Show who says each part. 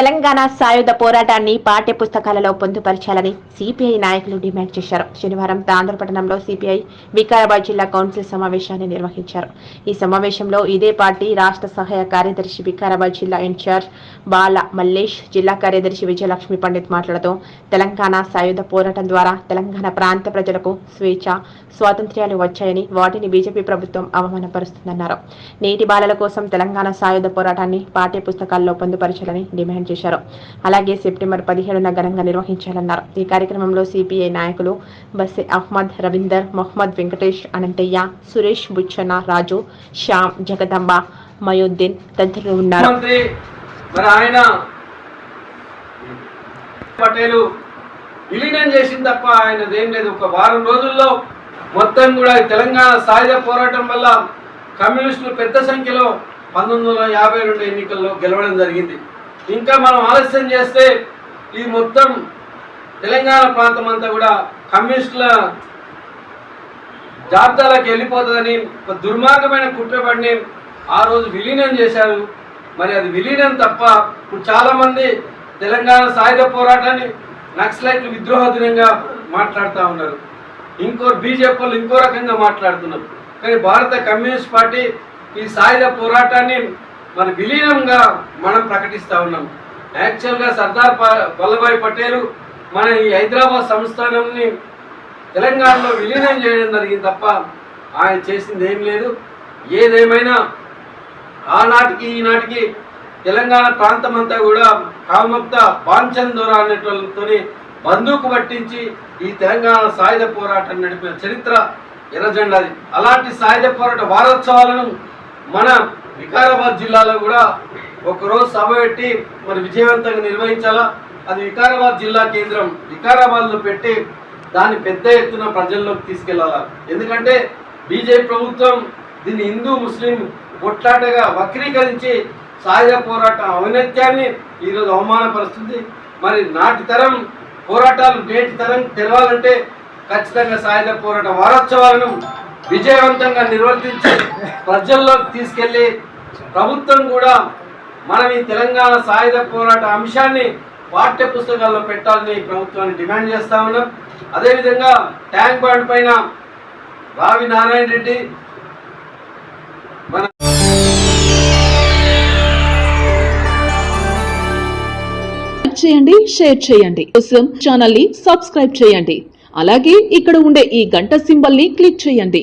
Speaker 1: తెలంగాణ సాయుధ పోరాటాన్ని పాఠ్య పుస్తకాలలో పొందుపరచాలని సిపిఐ నాయకులు డిమాండ్ చేశారు. శనివారం తాండ్రపట్టణంలో సిపిఐ వికారాబాద్ జిల్లా కౌన్సిల్ సమావేశాన్ని నిర్వహించారు. ఈ సమావేశంలో ఇదే పార్టీ రాష్ట్ర సహాయ కార్యదర్శి వికారాబాద్ జిల్లా ఇన్ఛార్జ్ బాల మల్లేష్ జిల్లా కార్యదర్శి విజయలక్ష్మి పండిత్ మాట్లాడుతూ తెలంగాణ సాయుధ పోరాటం ద్వారా తెలంగాణ ప్రాంత ప్రజలకు స్వేచ్ఛ స్వాతంత్ర్యాలు వచ్చాయని వాటిని బీజేపీ ప్రభుత్వం అవమానపరుస్తుందన్నారు. నేటి బాలల కోసం తెలంగాణ సాయుధ పోరాటాన్ని పాఠ్య పుస్తకాల్లో పొందుపరచాలని డిమాండ్ చేశారు. అలాగే సెప్టెంబర్ పదిహేడున ఘనంగా నిర్వహించాలన్నారు. ఈ కార్యక్రమంలో సిపిఐ నాయకులు బస్సే అహ్మద్ రవీందర్ మొహమ్మద్ వెంకటేష్ అనంతయ్య సురేష్ బుచ్చన్న రాజు శ్యామ్ జగదంబ మయోద్దీన్ తదితరులు ఉన్నారు.
Speaker 2: ఆయన పటేలు విలీనం చేసింది తప్ప ఆయనదేం లేదు. ఒక వారం రోజుల్లో మొత్తం కూడా తెలంగాణ సాయుధ పోరాటం వల్ల కమ్యూనిస్టులు పెద్ద సంఖ్యలో పంతొమ్మిది వందల యాభై రెండు ఎన్నికల్లో గెలవడం జరిగింది. ఇంకా మనం ఆలస్యం చేస్తే ఈ మొత్తం తెలంగాణ ప్రాంతం అంతా కూడా కమ్యూనిస్టుల జాబితాలకు వెళ్ళిపోతుందని ఒక దుర్మార్గమైన కుట్రపడిని ఆ రోజు విలీనం చేశారు. మరి అది విలీనం తప్ప ఇప్పుడు చాలామంది తెలంగాణ సాయుధ పోరాటాన్ని నక్సలైట్లు విద్రోహ దినంగా మాట్లాడుతూ ఉన్నారు. ఇంకో బీజేపీ ఇంకో రకంగా మాట్లాడుతున్నారు. కానీ భారత కమ్యూనిస్ట్ పార్టీ ఈ సాయుధ పోరాటాన్ని మన విలీనంగా మనం ప్రకటిస్తూ ఉన్నాం. యాక్చువల్గా సర్దార్ వల్లభాయ్ పటేల్ మన ఈ హైదరాబాద్ సంస్థానంని తెలంగాణలో విలీనం చేయడం జరిగింది తప్ప ఆయన చేసింది ఏం లేదు. ఏదేమైనా ఆనాటికి ఈనాటికి తెలంగాణ ప్రాంతం అంతా కూడా కామక్త బాంచన్ దొర అనేటోళ్ళతో బందూకు పట్టించి ఈ తెలంగాణ సాయుధ పోరాటం నడిపిన చరిత్ర ఎర్రజెండాది. అలాంటి సాయుధ పోరాట వారోత్సవాలను మన వికారాబాద్ జిల్లాలో కూడా ఒకరోజు సభ పెట్టి మరి విజయవంతంగా నిర్వహించాలా? అది వికారాబాద్ జిల్లా కేంద్రం వికారాబాద్లో పెట్టి దాన్ని పెద్ద ఎత్తున ప్రజల్లోకి తీసుకెళ్ళాలా? ఎందుకంటే బీజేపీ ప్రభుత్వం దీన్ని హిందూ ముస్లిం కొట్లాటగా వక్రీకరించి సాయుధ పోరాట ఔన్నత్యాన్ని ఈరోజు అవమానపరుస్తుంది. మరి నాటి తరం పోరాటాలు నేటి తరం తెలవాలంటే ఖచ్చితంగా సాయుధ పోరాట వారోత్సవాలను విజయవంతంగా నిర్వర్తించి ప్రజల్లోకి తీసుకెళ్ళి ప్రభుత్వం కూడా మనం ఈ తెలంగాణ సాయుధ పోరాట అంశాన్ని పాఠ్య పుస్తకాల్లో పెట్టాలని ప్రభుత్వాన్ని డిమాండ్ చేస్తా ఉన్నాం. అదేవిధంగా ట్యాంక్ బండ్ పైన రావి నారాయణ రెడ్డి మన
Speaker 3: చేయండి షేర్ చేయండి. కోసం ఛానల్ని సబ్స్క్రైబ్ చేయండి. అలాగే ఇక్కడ ఉండే ఈ గంట సింబల్ని క్లిక్ చేయండి.